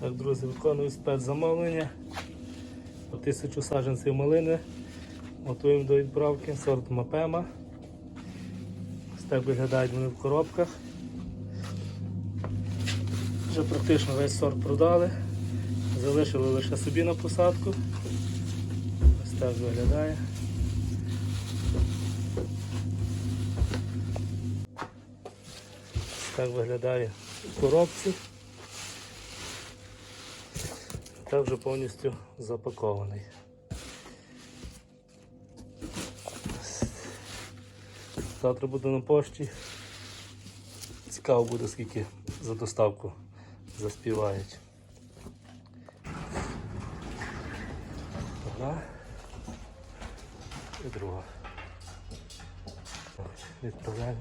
Так, друзі, виконую спецзамовлення. По тисячу саджанців малини. Готуємо до відправки сорт Мапема. Ось так виглядають вони в коробках. Вже практично весь сорт продали. Залишили лише собі на посадку. Ось так виглядає. Ось так виглядає в коробці. Так вже повністю запакований. Завтра буду на пошті. Цікаво буде, скільки за доставку заспівають. Одна і друга. Відправляємо